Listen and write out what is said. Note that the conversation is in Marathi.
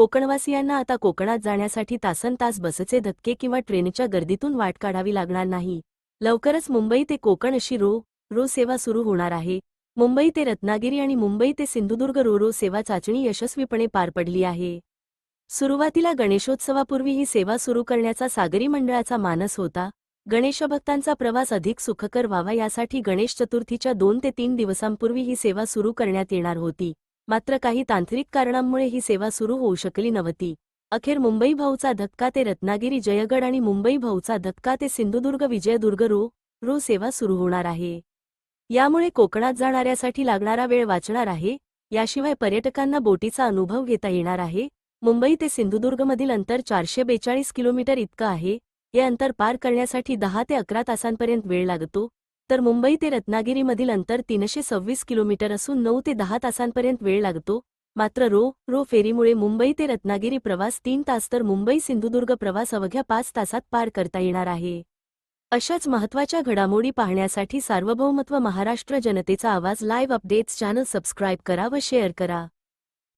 कोकणवासियांना आता कोकणात जाण्यासाठी तासन तास बसचे धक्के किंवा ट्रेनच्या गर्दीतून वाट काढावी लागणार नाही. लवकरच मुंबई ते कोकण अशी रो रो सेवा सुरू होणार आहे. मुंबई ते रत्नागिरी आणि मुंबई ते सिंधुदुर्ग रो रो सेवा चाचणी यशस्वीपणे पार पडली आहे. सुरुवातीला गणेशोत्सवापूर्वी ही सेवा सुरू करण्याचा सागरी मंडळाचा मानस होता. गणेशभक्तांचा प्रवास अधिक सुखकर व्हावा यासाठी गणेश चतुर्थीच्या दोन ते तीन दिवसांपूर्वी ही सेवा सुरू करण्यात येणार होती. मात्र काही तांत्रिक कारणांमुळे ही सेवा सुरू होऊ शकली नव्हती. अखेर मुंबई भाऊचा धक्का ते रत्नागिरी जयगड आणि मुंबई भाऊचा धक्का ते सिंधुदुर्ग विजयदुर्ग रो रो सेवा सुरू होणार आहे. यामुळे कोकणात जाणाऱ्यासाठी लागणारा वेळ वाचणार आहे याशिवाय पर्यटकांना बोटीचा अनुभव घेता येणार आहे. मुंबई ते सिंधुदुर्गमधील अंतर चारशे बेचाळीस किलोमीटर इतकं आहे हे अंतर पार करण्यासाठी दहा ते अकरा तासांपर्यंत वेळ लागतो. तर मुंबई ते रत्नागिरीमधील अंतर तीनशे सव्वीस किलोमीटर असून नऊ ते दहा तासांपर्यंत वेळ लागतो. मात्र रो रो फेरीमुळे मुंबई ते रत्नागिरी प्रवास तीन तास तर मुंबई सिंधुदुर्ग प्रवास अवघ्या पाच तासात पार करता येणार आहे. अशाच महत्त्वाच्या घडामोडी पाहण्यासाठी सार्वभौमत्व महाराष्ट्र जनतेचा आवाज लाईव्ह अपडेट्स चॅनल सबस्क्राईब करा व शेअर करा.